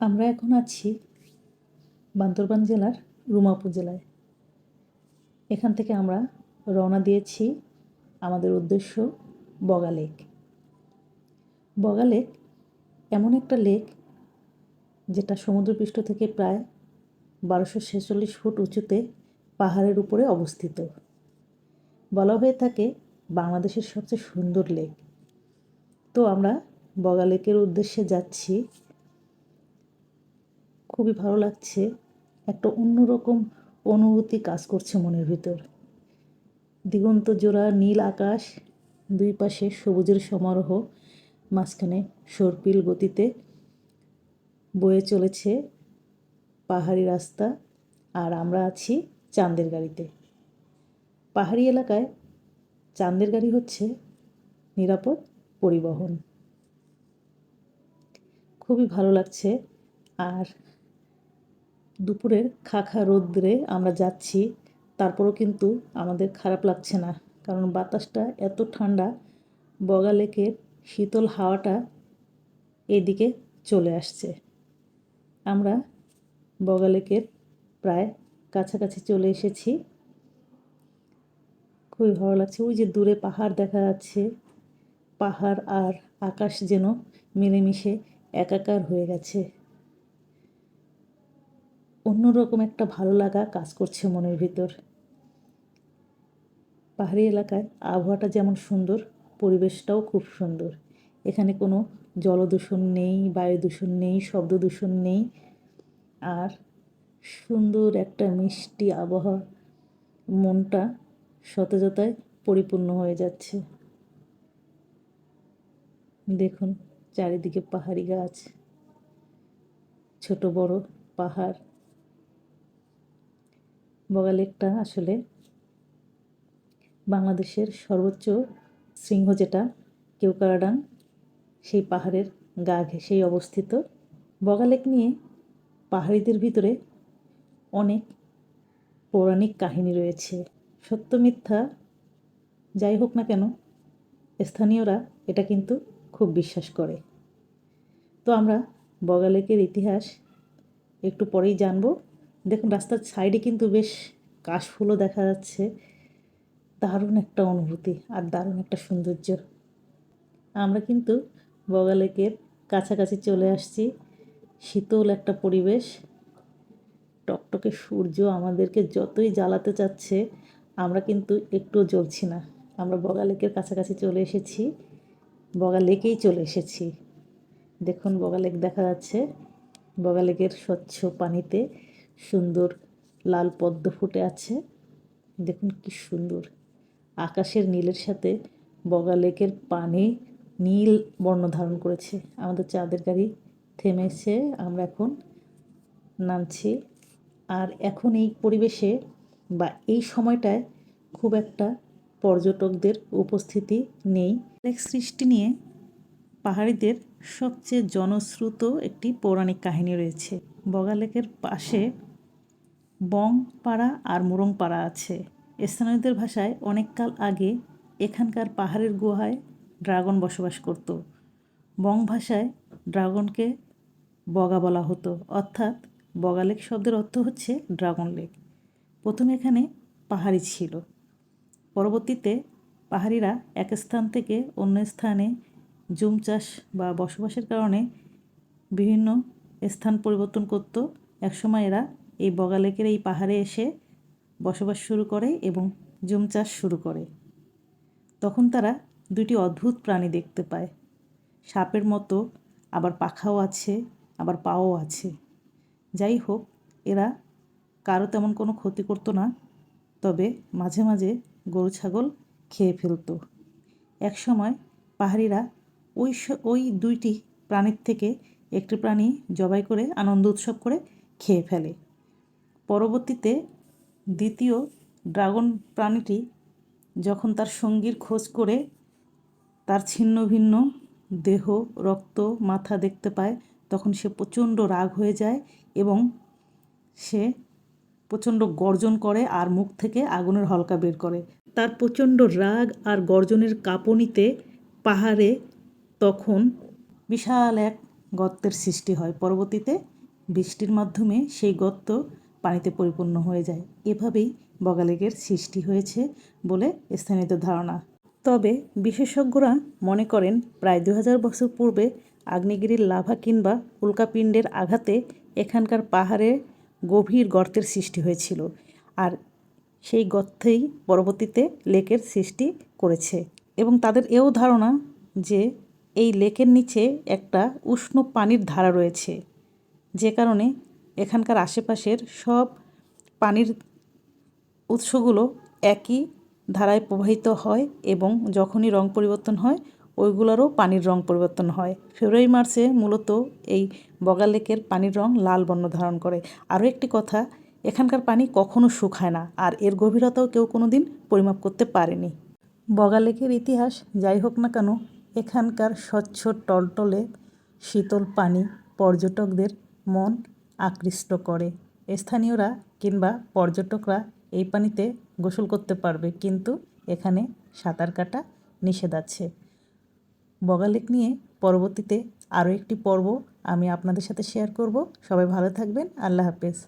আমরা এখন আছি বান্দরবান জেলার রুমা জেলায়। এখান থেকে আমরা রওনা দিয়েছি আমাদের উদ্দেশ্য বগা লেক। বগা লেক এমন একটা লেক যেটা সমুদ্রপৃষ্ঠ থেকে প্রায় বারোশো ছেচল্লিশ ফুট উঁচুতে পাহাড়ের উপরে অবস্থিত। বলা হয়ে থাকে বাংলাদেশের সবচেয়ে সুন্দর লেক। তো আমরা বগা লেকের উদ্দেশ্যে যাচ্ছি খুবই ভালো লাগছে। একটা অন্যরকম অনুভূতি কাজ করছে মনের ভিতর। দিগন্ত জোড়া নীল আকাশ, দুই পাশে সবুজের সমারোহ, মাঝখানে সর্পিল গতিতে বয়ে চলেছে পাহাড়ি রাস্তা আর আমরা আছি চাঁদের গাড়িতে। পাহাড়ি এলাকায় চাঁদের গাড়ি হচ্ছে নিরাপদ পরিবহন। খুবই ভালো লাগছে আর দুপুরের খা খা রোদ্রে আমরা যাচ্ছি, তারপরও কিন্তু আমাদের খারাপ লাগছে না, কারণ বাতাসটা এত ঠান্ডা, বগা লেকের শীতল হাওয়াটা এদিকে চলে আসছে। আমরা বগা লেকের প্রায় কাছাকাছি চলে এসেছি। খুবই ভালো লাগছে, ওই যে দূরে পাহাড় দেখা যাচ্ছে, পাহাড় আর আকাশ যেন মিলেমিশে একাকার হয়ে গেছে। অন্যরকম একটা ভালো লাগা কাজ করছে মনের ভিতর। পাহাড়ি এলাকায় আবহাওয়াটা যেমন সুন্দর, পরিবেশটাও খুব সুন্দর। এখানে কোনো জলদূষণ নেই বায়ু দূষণ নেই শব্দ দূষণ নেই। আর সুন্দর একটা মিষ্টি আবহাওয়া মনটা সতেজতায় পরিপূর্ণ হয়ে যাচ্ছে। দেখুন চারিদিকে পাহাড়ি গাছ, ছোট বড় পাহাড়। বগা লেকটা আসলে বাংলাদেশের সর্বোচ্চ শৃঙ্গ যেটা কেউকারাডাং সেই পাহাড়ের গা ঘেঁষেই অবস্থিত। বগা লেক নিয়ে পাহাড়িদের ভিতরে অনেক পৌরাণিক কাহিনী রয়েছে। সত্য মিথ্যা যাই হোক না কেন, স্থানীয়রা এটা কিন্তু খুব বিশ্বাস করে। তো আমরা বগা লেকের ইতিহাস একটু পরেই জানব। দেখুন, রাস্তার সাইডে কিন্তু বেশ কাশফুলও দেখা যাচ্ছে। দারুণ একটা অনুভূতি আর দারুণ একটা সৌন্দর্য। আমরা কিন্তু বগা লেকের কাছাকাছি চলে আসছি। শীতল একটা পরিবেশ। টকটকে সূর্য আমাদেরকে যতই জ্বালাতে চাচ্ছে, আমরা কিন্তু একটুও জ্বলছি না। আমরা বগা লেকের কাছাকাছি চলে এসেছি। বগা লেকেই চলে এসেছি। দেখুন, বগা লেক দেখা যাচ্ছে। বগা লেকের স্বচ্ছ পানিতে। সুন্দর লাল পদ্ম ফুটে আছে। দেখুন কি সুন্দর। আকাশের নীলের সাথে বগা লেকের পানি নীল বর্ণ ধারণ করেছে। আমাদের চাঁদের গাড়ি থেমেছে, আমরা এখন নামছি। আর এখন এই পরিবেশে বা এই সময়টায় খুব একটা পর্যটকদের উপস্থিতি নেই। লেক সৃষ্টি নিয়ে পাহাড়িদের সবচেয়ে জনশ্রুত একটি পৌরাণিক কাহিনী রয়েছে। বগা লেকের পাশে বং পাড়া আর মুরং পাড়া আছে। স্থানীয়দের ভাষায় অনেককাল আগে এখানকার পাহাড়ের গুহায় ড্রাগন বসবাস করত। বং ভাষায় ড্রাগনকে বগা বলা হতো। অর্থাৎ বগা লেক শব্দের অর্থ হচ্ছে ড্রাগন লেক। প্রথমে এখানে পাহাড়ি ছিল। পরবর্তীতে পাহাড়িরা এক স্থান থেকে অন্য স্থানে জুম চাষ বা বসবাসের কারণে বিভিন্ন স্থান পরিবর্তন করত। একসময় এরা এই বগালেকের এই পাহাড়ে এসে বসবাস শুরু করে এবং জুম চাষ শুরু করে। তখন তারা দুটি অদ্ভুত প্রাণী দেখতে পায়। সাপের মতো আবার পাখাও আছে, আবার পাও আছে। যাই হোক, এরা কারও তেমন কোনো ক্ষতি করতো না, তবে মাঝে মাঝে গরু ছাগল খেয়ে ফেলতো। এক সময় পাহাড়িরা ওই ওই দুইটি প্রাণীর থেকে একটি প্রাণী জবাই করে আনন্দ উৎসব করে খেয়ে ফেলে। পরবর্তীতে দ্বিতীয় ড্রাগন প্রাণীটি যখন তার সঙ্গীর খোঁজ করে, তার ছিন্ন ভিন্ন দেহ, রক্ত, মাথা দেখতে পায়, তখন সে প্রচণ্ড রাগ হয়ে যায় এবং সে প্রচণ্ড গর্জন করে আর মুখ থেকে আগুনের হলকা বের করে। তার প্রচণ্ড রাগ আর গর্জনের কাঁপনিতে পাহাড়ে তখন বিশাল এক গর্তের সৃষ্টি হয়। পরবর্তীতে বৃষ্টির মাধ্যমে সেই গর্ত পানিতে পরিপূর্ণ হয়ে যায়। এভাবেই বগালেকের সৃষ্টি হয়েছে বলে স্থানীয় ধারণা। তবে বিশেষজ্ঞরা মনে করেন, প্রায় দু হাজার বছর পূর্বে আগ্নেয়গিরির লাভা কিংবা উল্কাপিণ্ডের আঘাতে এখানকার পাহাড়ে গভীর গর্তের সৃষ্টি হয়েছিল আর সেই গর্তেই পরবর্তীতে লেকের সৃষ্টি করেছে। এবং তাদের এও ধারণা যে এই লেকের নিচে একটা উষ্ণ পানির ধারা রয়েছে, যে কারণে এখানকার আশেপাশের সব পানির উৎসগুলো একই ধারায় প্রবাহিত হয় এবং যখনই রং পরিবর্তন হয়, ওইগুলোরও পানির রং পরিবর্তন হয়। ফেব্রুয়ারি, মার্চে মূলত এই বগা লেকের পানির রং লাল বর্ণ ধারণ করে। আরও একটি কথা, এখানকার পানি কখনো শুকায় না আর এর গভীরতাও কেউ কোনো দিন পরিমাপ করতে পারেনি। বগা লেকের ইতিহাস, যাই হোক না কেন, এখানকার স্বচ্ছ টলটলে শীতল পানি পর্যটকদের মন আকৃষ্ট করে। স্থানীয়রা কিংবা পর্যটকরা এই পানিতে গোসল করতে পারবে, কিন্তু এখানে সাঁতার কাটা নিষেধ আছে। বগালেক নিয়ে পরবর্তীতে আরও একটি পর্ব আমি আপনাদের সাথে শেয়ার করব। সবাই ভালো থাকবেন। আল্লাহ হাফেজ।